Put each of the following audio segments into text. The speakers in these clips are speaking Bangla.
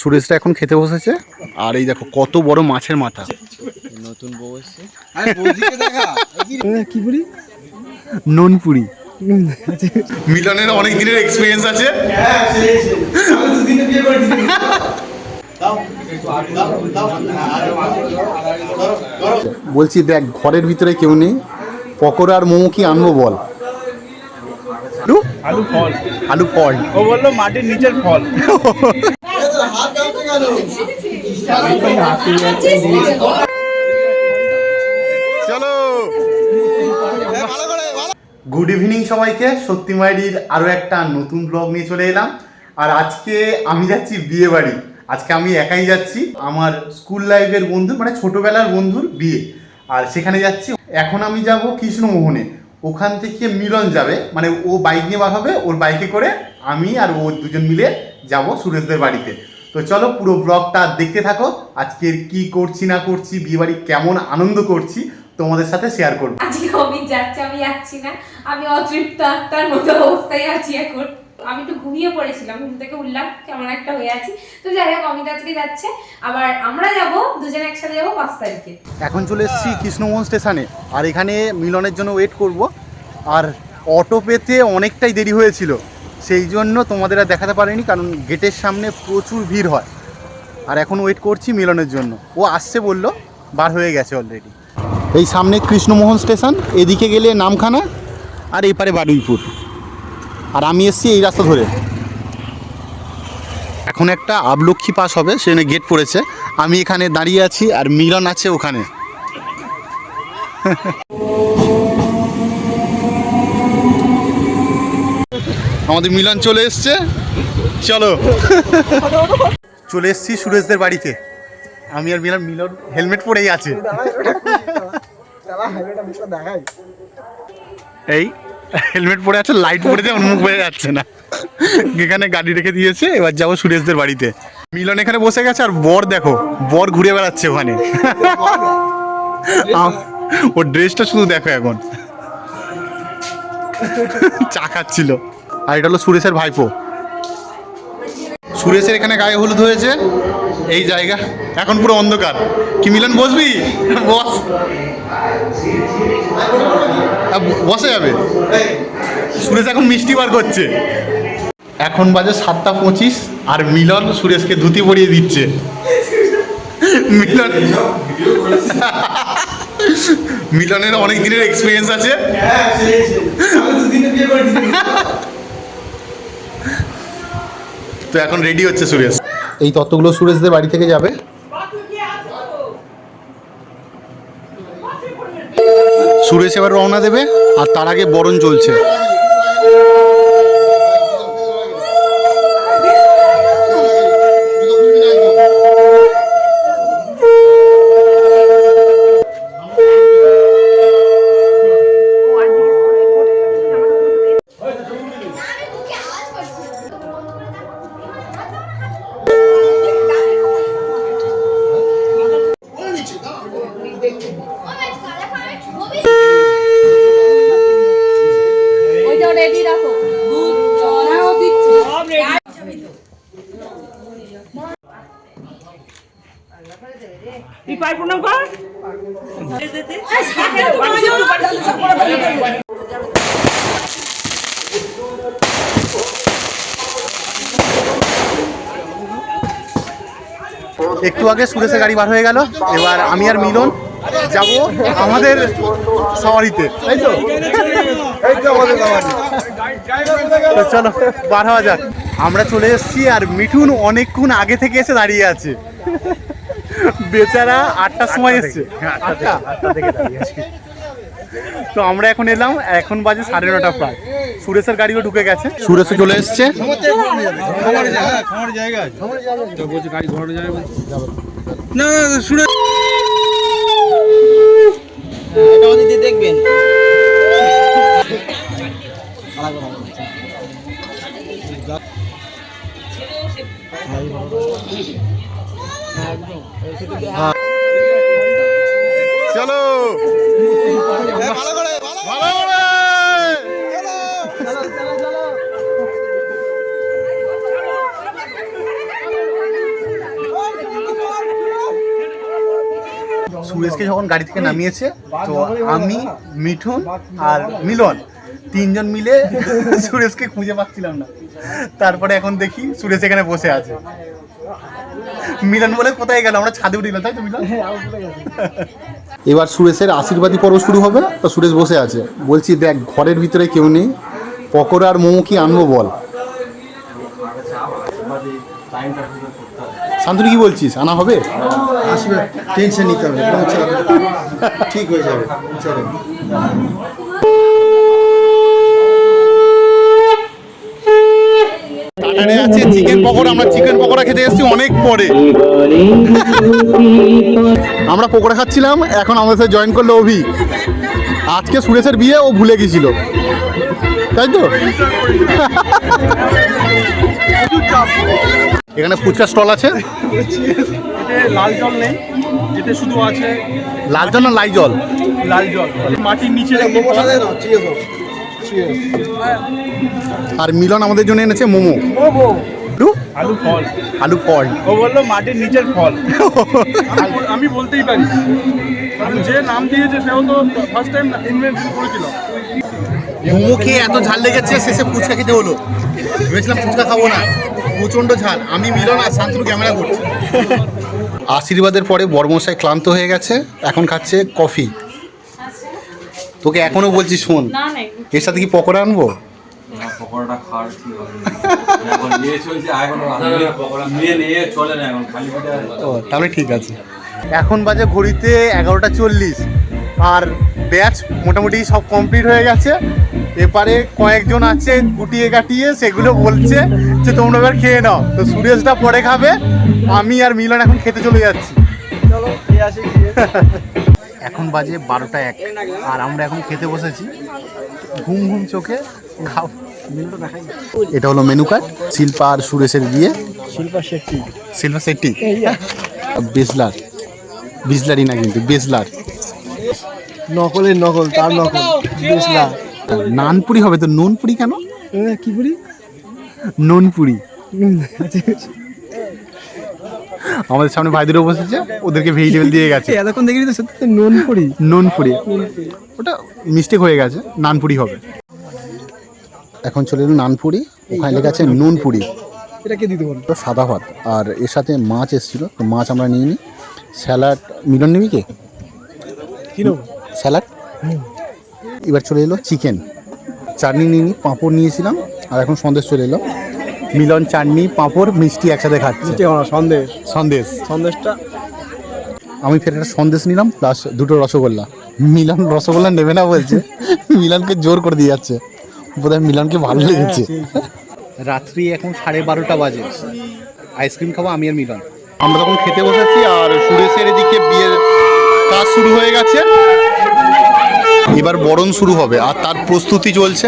সুরেশরা এখন খেতে বসেছে। আর এই দেখো কত বড় মাছের মাথা। নতুন বউ এসছে। কি পুরি ননপুরি। মিলনের অনেক দিনের এক্সপিরিয়েন্স আছে বলছি দেখ ঘরের ভিতরে কেউ নেই। পকোড়া আর মোমো কি আনব বল? আলু আলু ফল। আলু ফল। ও বলল মাটির নিচের ফল। চলো। গুড ইভিনিং সবাইকে। সত্যি মাইডির আরও একটা নতুন ব্লগ নিয়ে চলে এলাম। আর আজকে আমি যাচ্ছি বিয়ে বাড়ি। আজকে আমি একাই যাচ্ছি। আমার স্কুল লাইফের বন্ধু মানে ছোটবেলার বন্ধুর বিয়ে। আর সেখানে যাচ্ছি। এখন আমি যাব কৃষ্ণমোহনে। ওখান থেকে মিলন যাবে। মানে ও বাইক নিয়ে বার হবে। ওর বাইকে করে আমি আর ও দুজন মিলে যাব সুরেশদের বাড়িতে। তো চলো পুরো ব্লগটা দেখতে থাকো। আজকে কি করছি না করছি বিয়ে বাড়ি কেমন আনন্দ করছি তোমাদের সাথে শেয়ার করব। আজকে আমি যাচ্ছি আমি যাচ্ছি না। আমি অতৃপ্ত আত্মার মতো অবস্থায় আছি এখন। আমি একটু ঘুমিয়ে পড়েছিলাম ঘুম থেকে উঠলাম কেমন একটা হয়ে আছি। তো যাই হোক অমিত আজকে যাচ্ছে। আবার আমরা যাব দুজনে একসাথে যাব পাঁচ তারিখে। এখন চলে এসেছি কৃষ্ণমোহন স্টেশনে। আর এখানে মিলনের জন্য ওয়েট করব। আর অটো পেতে অনেকটাই দেরি হয়েছিল। সেই জন্য তোমাদের আর দেখাতে পারিনি, কারণ গেটের সামনে প্রচুর ভিড় হয়। আর এখন ওয়েট করছি মিলনের জন্য। ও আসছে বলল, বার হয়ে গেছে অলরেডি এই সামনে কৃষ্ণমোহন স্টেশন, এদিকে গেলে নামখানা আর এপারে বারুইপুর। আর আমি এসছি এই রাস্তা ধরে। এখন একটা আবলক্ষী পাস হবে সেখানে গেট পড়েছে। আমি এখানে দাঁড়িয়ে আছি আর মিলন আছে ওখানে। আমাদের মিলন চলে এসছে। চলো। চলে এসছি সুরেশদের বাড়িতে। আমি আর মিলন মিলন হেলমেট পরেই আছে। এই, হেলমেট পরে আছে, লাইট পরে যায় মুখ বেড়ে যাচ্ছে না। এখানে গাড়ি রেখে দিয়েছে, এবার যাব সুরেশদের বাড়িতে। মিলন এখানে বসে গেছে, আর বর দেখো, বর ঘুরে বেড়াচ্ছে ওখানে। ওর ড্রেসটা শুধু দেখো এখন। চা খাচ্ছিল। আর এটা হলো সুরেশের ভাইপো। সুরেশের এখানে গায়ে হলুদ হয়েছে। এই জায়গা। এখন পুরো অন্ধকার। কি, মিলন, বসবি? বস। বসে যাবে। সুরেশ এখন মিষ্টি বার করছে। এখন বাজে সাতটা পঁচিশ, আর মিলন সুরেশকে ধুতি পরিয়ে দিচ্ছে। মিলন মিলনের অনেক দিনের এক্সপিরিয়েন্স আছে। তো এখন রেডি হচ্ছে সুরেশ। এই তত্ত্বগুলো সুরেশদের বাড়ি থেকে যাবে। সুরেশ এবার রওনা দেবে, আর তার আগে বরণ চলছে। প্রণাম কর। একটু আগে সুরেশের গাড়ি বার হয়ে গেল এবার আমি আর মিলন যাব আমাদের সওয়ারিতে। তাই তো তো চলো বার হওয়া যাক। আমরা চলে এসেছি আর মিঠুন অনেকক্ষণ আগে থেকে এসে দাঁড়িয়ে আছে। বেচারা আটটার সময় এসছে। আটটা তো আমরা এখন এলাম এখন বাজে সাড়ে নটা প্রায়। সুরেশের গাড়িও ঢুকে গেছে। সুরেশও চলে এসছে। না শুনে সুরেশকে যখন গাড়ি থেকে নামিয়েছে তো আমি মিঠুন আর মিলন তিনজন মিলে সুরেশকে খুঁজে পাচ্ছিলাম না। তারপরে এখন দেখি সুরেশ এখানে বসে আছে। মিলন বলে কোথায় গেল? আমরা ছাদে উঠে গেলাম তাই তো মিলন? এবার সুরেশের আশীর্বাদী পর্ব শুরু হবে তো সুরেশ বসে আছে। বলছি দেখ ঘরের ভিতরে কেউ নেই। পকোড়া আর মোমো কি আনব বল? শান্তনু কি বলছিস? আনা হবে? আসবে টেনশন নিতে হবে নেই। ঠিক হয়ে যাবে, চলো। টাটারে আছে চিকেন পকোড়া, আমরা চিকেন পকোড়া খেতে এসেছি অনেক পরে। আমরা পকোড়া খাচ্ছিলাম, এখন আমাদের সাথে জয়েন করল অভি। আজকে সুরেশের বিয়ে, ও ভুলে গেছিল। তাই তো? এখানে ফুচকা স্টল আছে। এতে লাল জল নেই এতে শুধু আছে লাল জল না লাই জল? লাল জল। মাটির নিচে আর মিলন আমাদের জন্য এনেছে মোমো। আলু? ফল। আলু ফল। ও বলল মাটির নিচের ফল। আমি- আমি বলতেই পারি। যে নাম দিয়েছে সেও তো ফার্স্ট টাইম ইনভেনশন করেছিল। মোমো খেয়ে এত ঝাল লেগেছে শেষে ফুচকা খেতে হলো। ভেবেছিলাম ফুচকা খাব না। প্রচণ্ড ঝাল। আমি মিলন আর শান্তনু ক্যামেরা করছি। আশীর্বাদের পরে বর্মশাই ক্লান্ত হয়ে গেছে এখন খাচ্ছে কফি। তোকে এখনও বলছি শোন না না এর সাথে কি পকোড়া আনব? না, পকোড়াটা খাওয়ার ঠিক হবে? না। এখন নিয়ে চলছে এখন পকোড়া নিয়ে নিয়ে চলে না এখন খালি পেটে ও তাহলে ঠিক আছে। এখন বাজে ঘড়িতে এগারোটা চল্লিশ। আর ব্যাচ মোটামুটি সব কমপ্লিট হয়ে গেছে। এপারে কয়েকজন আছে গুটিয়ে কাটিয়ে সেগুলো বলছে যে তোমরা এবার খেয়ে নাও। তো সুরেশটা পরে খাবে আমি আর মিলন এখন খেতে চলে যাচ্ছি। চলো খেয়ে আসি এখন বাজে বারোটা এক আর আমরা এখন খেতে বসেছি। ঘুম ঘুম চোখে খাও। এটা হলো মেনু কার্ড শিল্পা আর সুরেশের বিয়ে। শিল্পা শেট্টি। শিল্পা শেট্টি। বেসলার বিসলারি না কিন্তু বেসলার নকলের নকল তার নকল বুঝলা? নানপুরি হবে তো নুনপুরি কেন? কি বলি নুনপুরি। আমাদের সামনে ভাই দুটো বসেছে ওদেরকে ভেজিটেবল দিয়ে গেছে। এতক্ষণ দেখিনি তো সত্যি নুন পড়ি নুনপুরি। ওটা মিস্টেক হয়ে গেছে নানপুরি হবে। এখন চলে এলো নানপুরি ওখানে লেখা আছে নুনপুরি। এটা কে দিতে বলো? সাদা ভাত আর এর সাথে মাছ এসেছিল তো মাছ আমরা নিয়ে নিই স্যালাড মিলন নিবি কে? কি নেব? স্যালাড। এবার চলে এলো চিকেন। চাটনি নিয়ে নিই পাঁপড় নিয়েছিলাম আর এখন সন্দেশ চলে এলো। মিলন চাটনি পাঁপড় মিষ্টি একসাথে খাচ্ছি। সন্দেশ। সন্দেশ। সন্দেশটা? আমি ফের একটা সন্দেশ নিলাম প্লাস দুটো রসগোল্লা। মিলন রসগোল্লা নেবে না বলছে। মিলনকে জোর করে দিয়ে যাচ্ছে। বোধহয় মিলনকে ভালো লেগেছে। রাত্রি এখন সাড়ে বারোটা বাজে। আইসক্রিম খাব আমি আর মিলন। আমরা তখন খেতে বসেছি আর সুরেশের এদিকে কাজ শুরু হয়ে গেছে। এবার বরণ শুরু হবে আর তার প্রস্তুতি চলছে।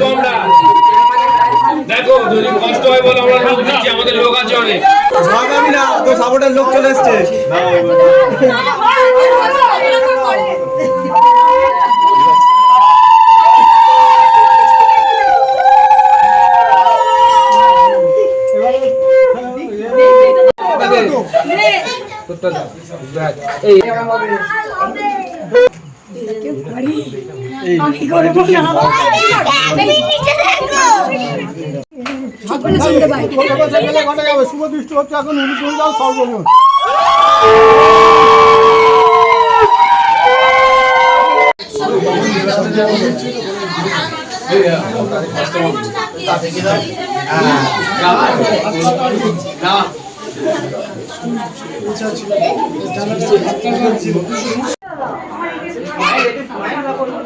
দেবো আমরা। দেখো যদি কষ্ট হয় বলে আমরা লোক দিচ্ছি আমাদের লোক আছে অনেক। আমি না তো সাপোর্টের লোক চলে এসছে। আমি করব না সকলে শুনতে পায় ঘটে যাবে শুভ দৃষ্টি হচ্ছে এখন উনি যাও সর্বজন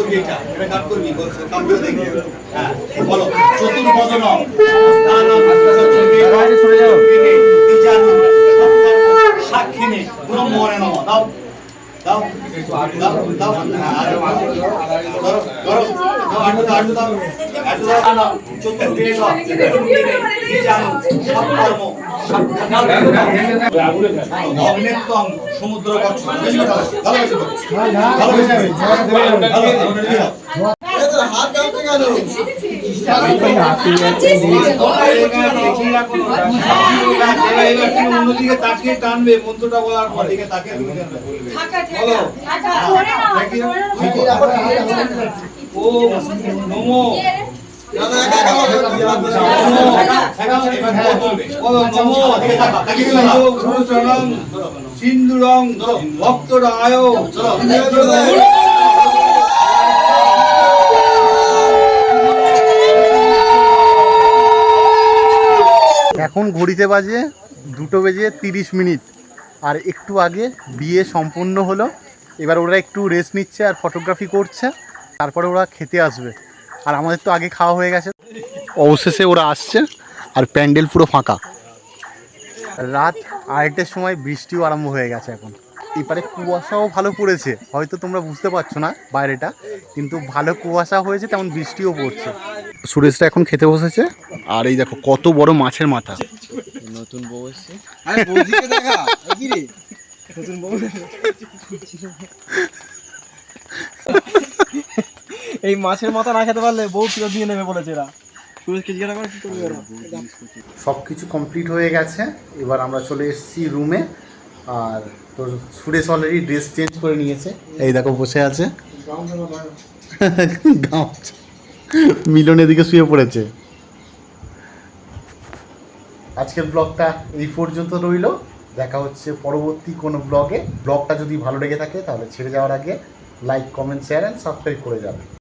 করবি এটা? এটা গাট করবি? কামড়ে দেখবি হ্যাঁ বলো চতুর্বদন সাক্ষিণী পুরো মনে নম দাও দাও দাও দাও। আরে ধরো ধরো। দাও আটু দাও আটু দাও। আটু দাও চতুর্বেদ জানো সব কর্ম সমুদ্র অন্যদিকে তাকিয়ে টানবে মন্ত্রটা বলার পর দিকে বলো ও নমো। ভক্তরায় এখন ঘড়িতে বাজে দুটো বেজে তিরিশ মিনিট। আর একটু আগে বিয়ে সম্পূর্ণ হলো। এবার ওরা একটু রেস্ট নিচ্ছে আর ফটোগ্রাফি করছে। তারপরে ওরা খেতে আসবে। আর আমাদের তো আগে খাওয়া হয়ে গেছে। অবশেষে ওরা আসছে আর প্যান্ডেল পুরো ফাঁকা। রাত আড়াইটের সময় বৃষ্টিও আরম্ভ হয়ে গেছে এখন। এপারে কুয়াশাও ভালো পড়েছে হয়তো তোমরা বুঝতে পারছ না বাইরেটা কিন্তু ভালো কুয়াশা হয়েছে তেমন বৃষ্টিও পড়ছে। সুরেশটা এখন খেতে বসেছে আর এই দেখো কত বড় মাছের মাথা। নতুন বউ এসছে। এই মাছের মাথা না খেতে পারলে বউ ফিরত দিয়ে নেবে বলেছে এরা। সব কিছু কমপ্লিট হয়ে গেছে। এবার আমরা চলে এসেছি রুমে আর তোর সুরেশ অলরেডি ড্রেস চেঞ্জ করে নিয়েছে। এই দেখো বসে আছে। মিলন এদিকে শুয়ে পড়েছে। আজকের ব্লগটা এই পর্যন্ত রইল। দেখা হচ্ছে পরবর্তী কোনো ব্লগে ব্লগটা যদি ভালো লেগে থাকে তাহলে ছেড়ে যাওয়ার আগে like comment share and subscribe করে যাবে।